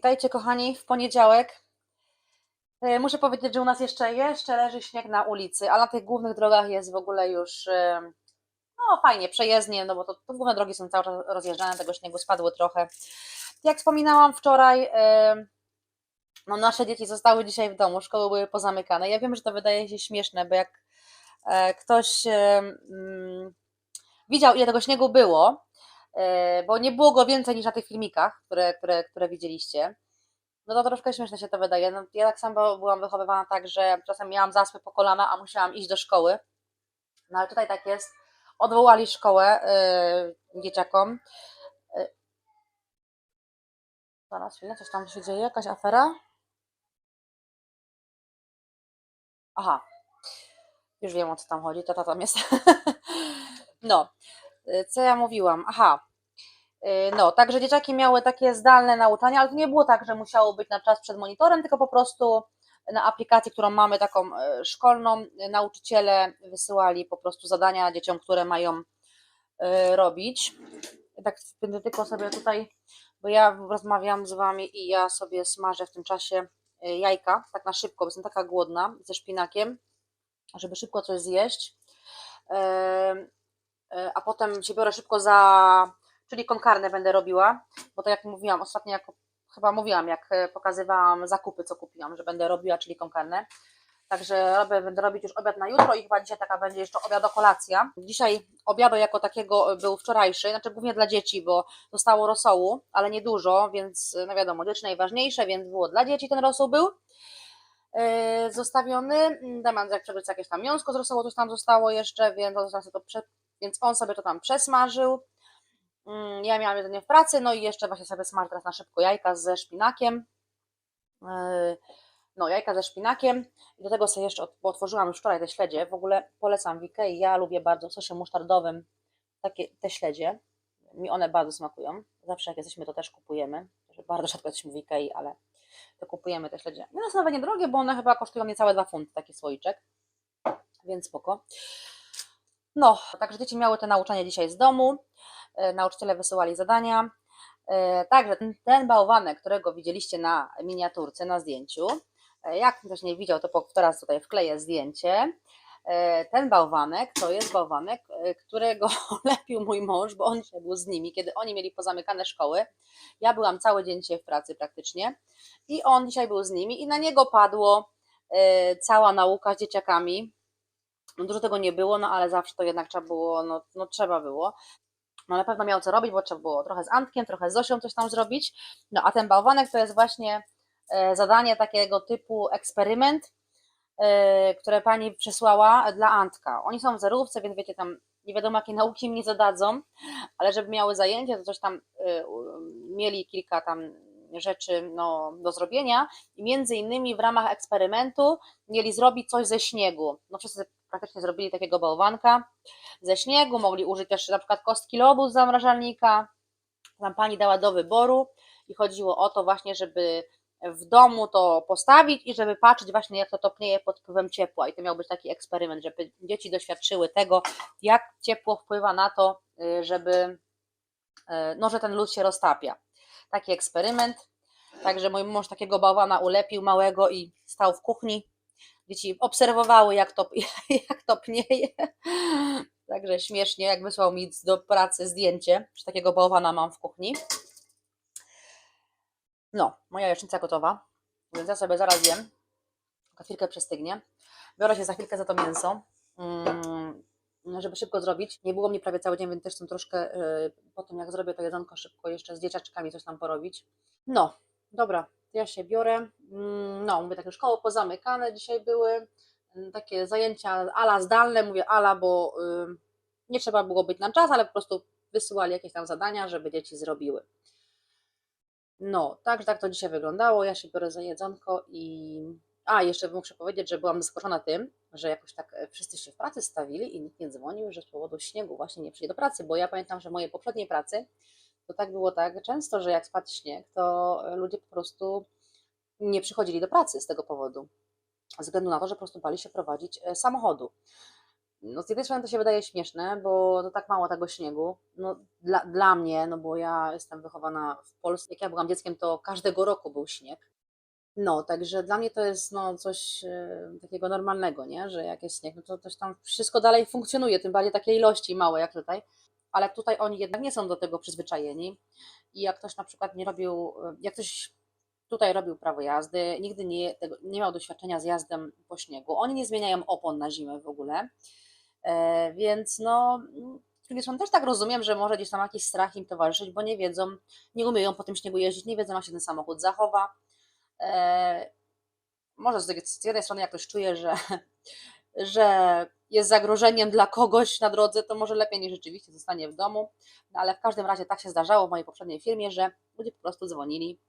Witajcie kochani w poniedziałek. E, Muszę powiedzieć, że u nas jeszcze, jeszcze leży śnieg na ulicy, a na tych głównych drogach jest w ogóle już e, no fajnie, przejezdnie, no bo to, to główne drogi są cały czas rozjeżdżane, tego śniegu spadło trochę. Jak wspominałam wczoraj, e, no nasze dzieci zostały dzisiaj w domu, szkoły były pozamykane. Ja wiem, że to wydaje się śmieszne, bo jak ktoś mm, widział, ile tego śniegu było, bo nie było go więcej niż na tych filmikach, które, które, które widzieliście, no to troszkę śmieszne się to wydaje. No, ja tak samo byłam wychowywana tak, że czasem miałam zaspy po kolana, a musiałam iść do szkoły. No ale tutaj tak jest. Odwołali szkołę yy, dzieciakom. Yy. Zaraz chwilę, coś tam się dzieje? Jakaś afera? Aha, już wiem o co tam chodzi, to tam jest. no, co ja mówiłam? Aha, Yy, No, także dzieciaki miały takie zdalne nauczanie, ale to nie było tak, że musiało być na czas przed monitorem, tylko po prostu na aplikacji, którą mamy taką e, szkolną, nauczyciele wysyłali po prostu zadania dzieciom, które mają robić. Tak będę tylko sobie tutaj, bo ja rozmawiam z wami i ja sobie smażę w tym czasie jajka, tak na szybko, bo jestem taka głodna, ze szpinakiem, żeby szybko coś zjeść. E, e, A potem się biorę szybko za czyli konkarnę będę robiła, bo to jak mówiłam ostatnio, jak chyba mówiłam, jak e, pokazywałam zakupy, co kupiłam, że będę robiła, czyli konkarnę. Także robię, będę robić już obiad na jutro i chyba dzisiaj taka będzie jeszcze obiado kolacja. Dzisiaj obiadu jako takiego był wczorajszy, znaczy głównie dla dzieci, bo zostało rosołu, ale nie dużo, więc no wiadomo, dzieci najważniejsze, więc było dla dzieci ten rosół był zostawiony. Damian jak przebyć jakieś tam miąsko z rosołu, coś tam zostało jeszcze, więc on, sobie to więc on sobie to tam przesmażył. Mm, Ja miałam jedzenie w pracy, no i jeszcze właśnie sobie smażę teraz na szybko jajka ze szpinakiem. Yy, No, jajka ze szpinakiem. I do tego sobie jeszcze, otworzyłam już wczoraj te śledzie. W ogóle polecam w Ikei. Ja lubię bardzo w sosie musztardowym takie te śledzie. Mi one bardzo smakują. Zawsze jak jesteśmy, to też kupujemy. Bardzo rzadko jesteśmy w Ikei, ale to kupujemy te śledzie. No, są nawet niedrogie, bo one chyba kosztują niecałe 2 funty, taki słoiczek. Więc spoko. No, także dzieci miały te nauczania dzisiaj z domu. E, nauczyciele wysyłali zadania. E, Także ten, bałwanek, którego widzieliście na miniaturce, na zdjęciu, e, jak ktoś nie widział, to teraz tutaj wkleję zdjęcie. Ten bałwanek to jest bałwanek, którego lepił mój mąż, bo on dzisiaj był z nimi, kiedy oni mieli pozamykane szkoły. Ja byłam cały dzień dzisiaj w pracy praktycznie i on dzisiaj był z nimi i na niego padło cała nauka z dzieciakami. No, Dużo tego nie było, no ale zawsze to jednak trzeba było, no, no trzeba było. No na pewno miał co robić, bo trzeba było trochę z Antkiem, trochę z Zosią coś tam zrobić. No a ten bałwanek to jest właśnie e, zadanie takiego typu eksperyment, e, które pani przesłała dla Antka. Oni są w zerówce, więc wiecie, tam nie wiadomo jakie nauki im nie zadadzą, ale żeby miały zajęcie, to coś tam e, mieli kilka tam rzeczy no, do zrobienia i między innymi w ramach eksperymentu mieli zrobić coś ze śniegu. No wszyscy praktycznie zrobili takiego bałwanka ze śniegu, mogli użyć też na przykład kostki lodu z zamrażalnika. Tam pani dała do wyboru i chodziło o to właśnie, żeby w domu to postawić i żeby patrzeć właśnie jak to topnieje pod wpływem ciepła. I to miał być taki eksperyment, żeby dzieci doświadczyły tego, jak ciepło wpływa na to, y, żeby, y, no, że ten lód się roztapia. Taki eksperyment. Także mój mąż takiego bałwana ulepił małego i stał w kuchni. Dzieci obserwowały, jak to, jak to pnieje. Także śmiesznie, jak wysłał mi do pracy zdjęcie, że takiego bałwana mam w kuchni. No, moja jajecznica gotowa, więc ja sobie zaraz jem. Tylko chwilkę przestygnie. Biorę się za chwilkę za to mięso, mm, żeby szybko zrobić. Nie było mnie prawie cały dzień, więc też chcę troszkę y, po tym, jak zrobię to jedzonko, szybko jeszcze z dzieciaczkami coś tam porobić. No, dobra, ja się biorę. Mm, No, mówię, takie szkoły pozamykane dzisiaj były. Mm, Takie zajęcia ala zdalne, mówię ala, bo y, nie trzeba było być na czas, ale po prostu wysyłali jakieś tam zadania, żeby dzieci zrobiły. No, tak, tak to dzisiaj wyglądało. Ja się biorę za jedzonko i. A, jeszcze muszę powiedzieć, że byłam zaskoczona tym, że jakoś tak e, wszyscy się w pracy stawili i nikt nie dzwonił, że z powodu śniegu właśnie nie przyjdzie do pracy, bo ja pamiętam, że w mojej poprzedniej pracy to tak było tak często, że jak spadł śnieg, to ludzie po prostu nie przychodzili do pracy z tego powodu, ze względu na to, że po prostu bali się prowadzić e, samochodu. no z jednej strony to się wydaje śmieszne, bo to tak mało tego śniegu. No, dla, dla mnie, no bo ja jestem wychowana w Polsce, jak ja byłam dzieckiem, to każdego roku był śnieg. No, także dla mnie to jest no, coś e, takiego normalnego, nie? że jak jest śnieg, no to też tam wszystko dalej funkcjonuje, tym bardziej takie ilości małe jak tutaj. Ale tutaj oni jednak nie są do tego przyzwyczajeni. I jak ktoś na przykład nie robił, e, jak ktoś tutaj robił prawo jazdy, nigdy nie, tego, nie miał doświadczenia z jazdem po śniegu. Oni nie zmieniają opon na zimę w ogóle. E, więc no, z drugiej strony też tak rozumiem, że może gdzieś tam jakiś strach im towarzyszyć, bo nie wiedzą, nie umieją po tym śniegu jeździć, nie wiedzą, jak się ten samochód zachowa. E, może z, jednej strony jak ktoś czuje, że, że jest zagrożeniem dla kogoś na drodze, to może lepiej niż rzeczywiście zostanie w domu. No, ale w każdym razie tak się zdarzało w mojej poprzedniej firmie, że ludzie po prostu dzwonili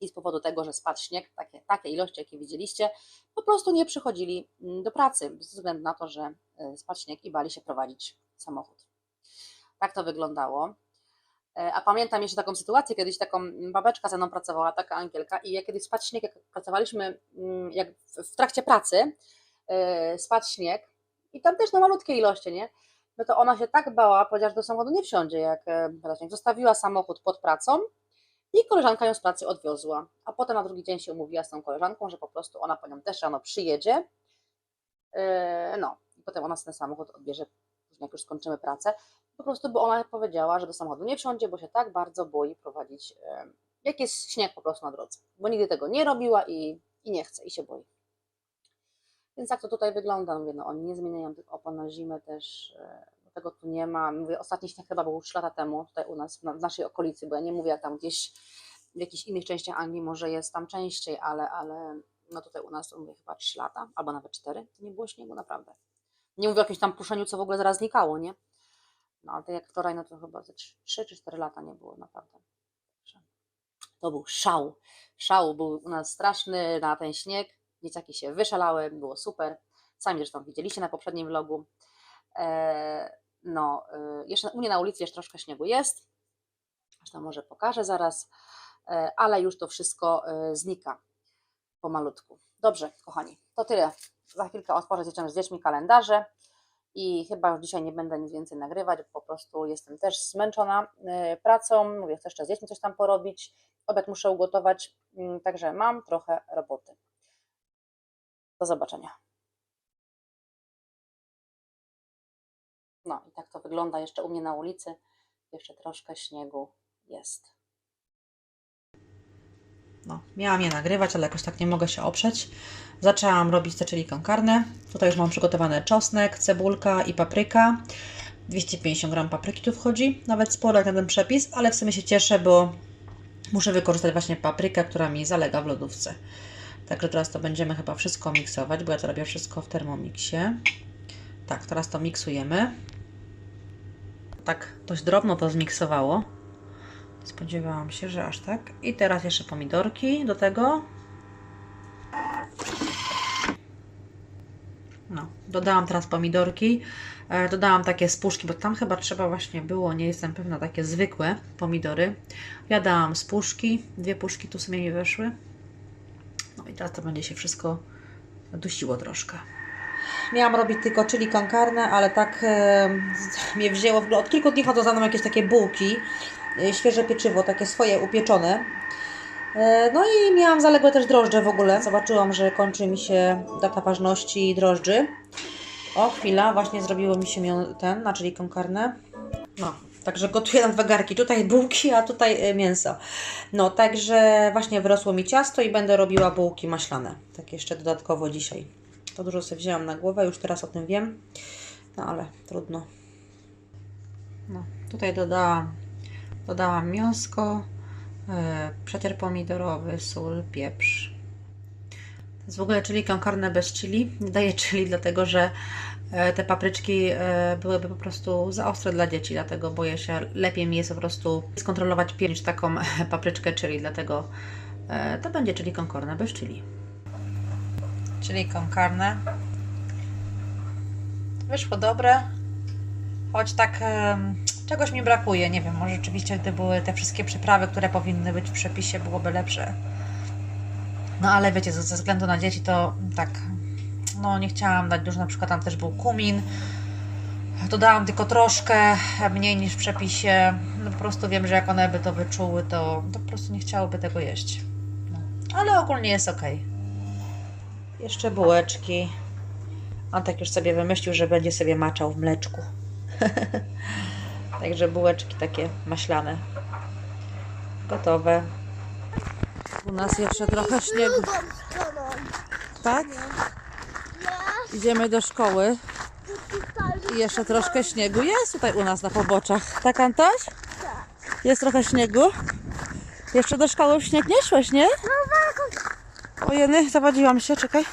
i z powodu tego, że spadł śnieg, takie, takie ilości, jakie widzieliście, po prostu nie przychodzili mm, do pracy, ze względu na to, że e, spadł śnieg i bali się prowadzić samochód. Tak to wyglądało. E, A pamiętam jeszcze taką sytuację, kiedyś taką babeczka ze mną pracowała, taka Angielka, i jak kiedyś spadł śnieg, jak pracowaliśmy, mm, jak w, w trakcie pracy, e, spadł śnieg, i tam też na malutkie ilości, nie? No to ona się tak bała, powiedziała, że do samochodu nie wsiądzie, jak e, śnieg. Zostawiła samochód pod pracą i koleżanka ją z pracy odwiozła. A potem na drugi dzień się umówiła z tą koleżanką, że po prostu ona po nią też rano przyjedzie. E, No, i potem ona ten samochód odbierze, jak już skończymy pracę. Po prostu, bo ona powiedziała, że do samochodu nie wsiądzie, bo się tak bardzo boi prowadzić, e, jak jest śnieg po prostu na drodze. Bo nigdy tego nie robiła i, i nie chce, i się boi. Więc tak to tutaj wygląda. Mówię, no, oni nie zmieniają tych opon na zimę też. e, Tego tu nie ma. Mówię, ostatni śnieg chyba był 3 lata temu tutaj u nas, w na- w naszej okolicy, bo ja nie mówię jak tam gdzieś w jakichś innych częściach Anglii może jest tam częściej, ale, ale no tutaj u nas to mówię chyba 3 lata, albo nawet 4. To nie było śniegu, naprawdę. Nie mówię o jakimś tam puszeniu, co w ogóle zaraz znikało, nie? No ale tak jak wczoraj, no to chyba ze 3 czy 4 lata nie było, naprawdę. To był szał. Szał był u nas straszny na ten śnieg. Dzieciaki się wyszalały, było super. Sami zresztą widzieliście na poprzednim vlogu. E, no, e, jeszcze u mnie na ulicy jeszcze troszkę śniegu jest. Zresztą może pokażę zaraz, e, ale już to wszystko znika pomalutku. Dobrze, kochani, to tyle. Za chwilkę otworzę dziećmi, z dziećmi kalendarze i chyba już dzisiaj nie będę nic więcej nagrywać, po prostu jestem też zmęczona pracą, mówię, chcę jeszcze z dziećmi coś tam porobić, obiad muszę ugotować, mm, także mam trochę roboty. Do zobaczenia. No i tak to wygląda jeszcze u mnie na ulicy. Jeszcze troszkę śniegu jest. No, miałam je nagrywać, ale jakoś tak nie mogę się oprzeć. Zaczęłam robić te chili con carne. Tutaj już mam przygotowany czosnek, cebulka i papryka. 250 gram papryki tu wchodzi, nawet sporo jak na ten przepis, ale w sumie się cieszę, bo muszę wykorzystać właśnie paprykę, która mi zalega w lodówce. Także teraz to będziemy chyba wszystko miksować, bo ja to robię wszystko w Thermomixie. Tak, teraz to miksujemy. Tak dość drobno to zmiksowało. Spodziewałam się, że aż tak. I teraz jeszcze pomidorki do tego. No, dodałam teraz pomidorki. E, dodałam takie spuszki, bo tam chyba trzeba właśnie było, nie jestem pewna, takie zwykłe pomidory. Ja dałam spuszki, dwie puszki tu sobie mi weszły. I teraz to będzie się wszystko dusiło troszkę. Miałam robić tylko chili con carne, ale tak e, mnie wzięło w ogóle. Od kilku dni chodzą za mną jakieś takie bułki, e, świeże pieczywo, takie swoje upieczone. E, No i miałam zaległe też drożdże w ogóle. Zobaczyłam, że kończy mi się data ważności drożdży. O, chwila, właśnie zrobiło mi się ten, na czyli con carne. No, także gotuję na dwa garki. Tutaj bułki, a tutaj e, mięso. No, także właśnie wyrosło mi ciasto i będę robiła bułki maślane. Tak jeszcze dodatkowo dzisiaj. To dużo sobie wzięłam na głowę, już teraz o tym wiem. No ale trudno. No, tutaj dodałam, dodałam mięsko, yy, przecier pomidorowy, sól, pieprz. To jest w ogóle chili con bez chili. Nie daję chili, dlatego że e, te papryczki e, byłyby po prostu za ostre dla dzieci, dlatego boję się, lepiej mi jest po prostu skontrolować pięć niż taką papryczkę chili, dlatego e, to będzie chili con carne bez chili. Chili con carne. Wyszło dobre, choć tak czegoś mi brakuje. Nie wiem, może rzeczywiście gdyby były te wszystkie przyprawy, które powinny być w przepisie, byłoby lepsze. No ale wiecie, ze względu na dzieci to tak, no nie chciałam dać dużo, na przykład tam też był kumin, Dodałam tylko troszkę mniej niż w przepisie. No po prostu wiem, że jak one by to wyczuły, to, to po prostu nie chciałyby tego jeść. No. Ale ogólnie jest ok. Jeszcze bułeczki. Antek już sobie wymyślił, że będzie sobie maczał w mleczku. Także bułeczki takie maślane. Gotowe. U nas jeszcze trochę śniegu. Tak? Idziemy do szkoły. I jeszcze troszkę śniegu jest tutaj u nas na poboczach. Tak, Antoś? Jest trochę śniegu. Jeszcze do szkoły śnieg nie szłeś, nie? Ojeny, zawadziłam się, czekaj.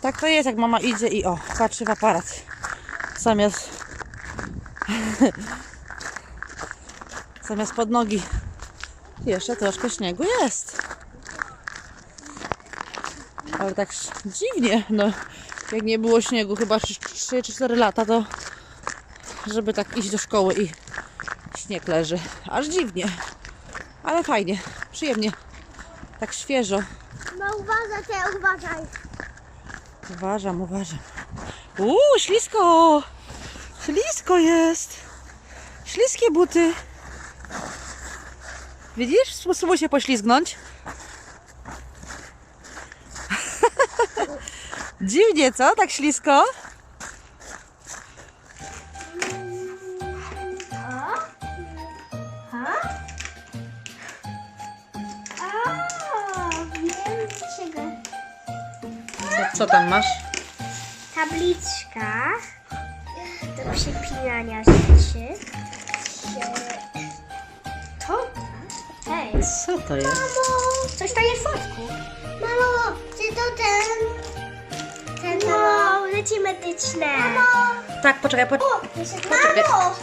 Tak to jest, jak mama idzie i o, patrzy w aparat. Zamiast... Zamiast pod nogi. Jeszcze troszkę śniegu jest. Ale tak dziwnie, no. Jak nie było śniegu chyba 3 czy 4 lata, to żeby tak iść do szkoły i śnieg leży. Aż dziwnie. Ale fajnie, przyjemnie. Tak świeżo. No uważaj, ty uważaj. Uważam, uważam. Uuu, ślisko! Ślisko jest! Śliskie buty. Widzisz? Spróbuj się poślizgnąć. Dziwnie, co? Tak ślisko? Co, tam masz? Tabliczka do przypinania rzeczy. To? Hej. Co to jest? Coś tam jest w środku. Medyczne. Mamo, Tak, poczekaj, po... o, Poczekaj. mamo, mamo,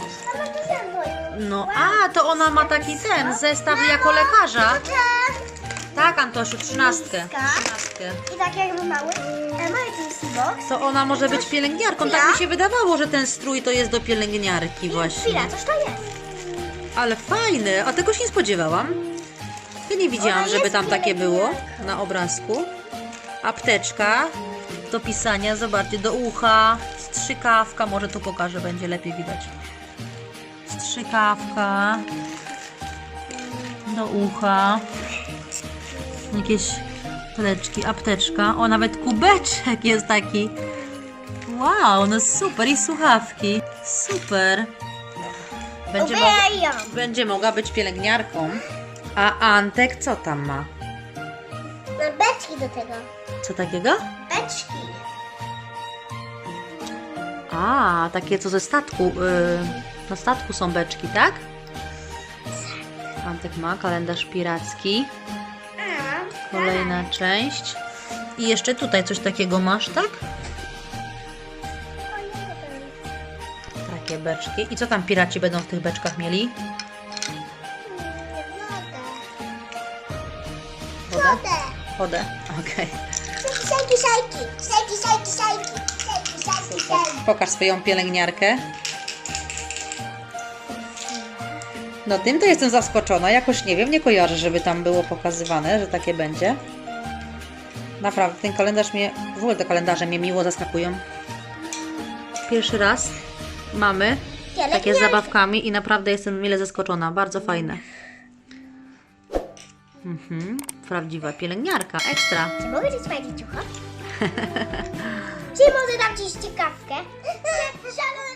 to ze mną. No, a, to ona ma taki ten, zestaw jako lekarza. Ten. Tak, Antosiu, trzynastkę. Trzynastkę. I tak jak mały emergency box. To ona może być pielęgniarką. Tak mi się wydawało, że ten strój to jest do pielęgniarki właśnie. Chwila, coś to jest. Ale fajny, a tego się nie spodziewałam. Ja nie widziałam, Ona żeby jest tam takie było na obrazku. Apteczka do pisania, zobaczcie, do ucha, strzykawka, może tu pokażę, będzie lepiej widać. Strzykawka do ucha, jakieś pleczki, apteczka, o nawet kubeczek jest taki. Wow, no super i słuchawki, super. Będzie Uwielbiam. będzie mogła być pielęgniarką. A Antek co tam ma? Beczki do tego. Co takiego? Beczki. A, takie co ze statku. Yy, na statku są beczki, tak? Antek ma kalendarz piracki. Kolejna część. I jeszcze tutaj coś takiego masz, tak? Takie beczki. I co tam piraci będą w tych beczkach mieli? Wodę? Wodę. Okej. Szejki, szejki, szejki. Szejki, szejki, szejki. Pokaż swoją pielęgniarkę. No tym to jestem zaskoczona. Jakoś nie wiem, nie kojarzę, żeby tam było pokazywane, że takie będzie. Naprawdę, ten kalendarz mnie, w ogóle te kalendarze mnie miło zaskakują. Pierwszy raz mamy takie z zabawkami i naprawdę jestem mile zaskoczona. Bardzo fajne. Mhm, prawdziwa pielęgniarka, ekstra. Czy mogę ci ciucha? Czy może dam ci ściekawkę? Siadamy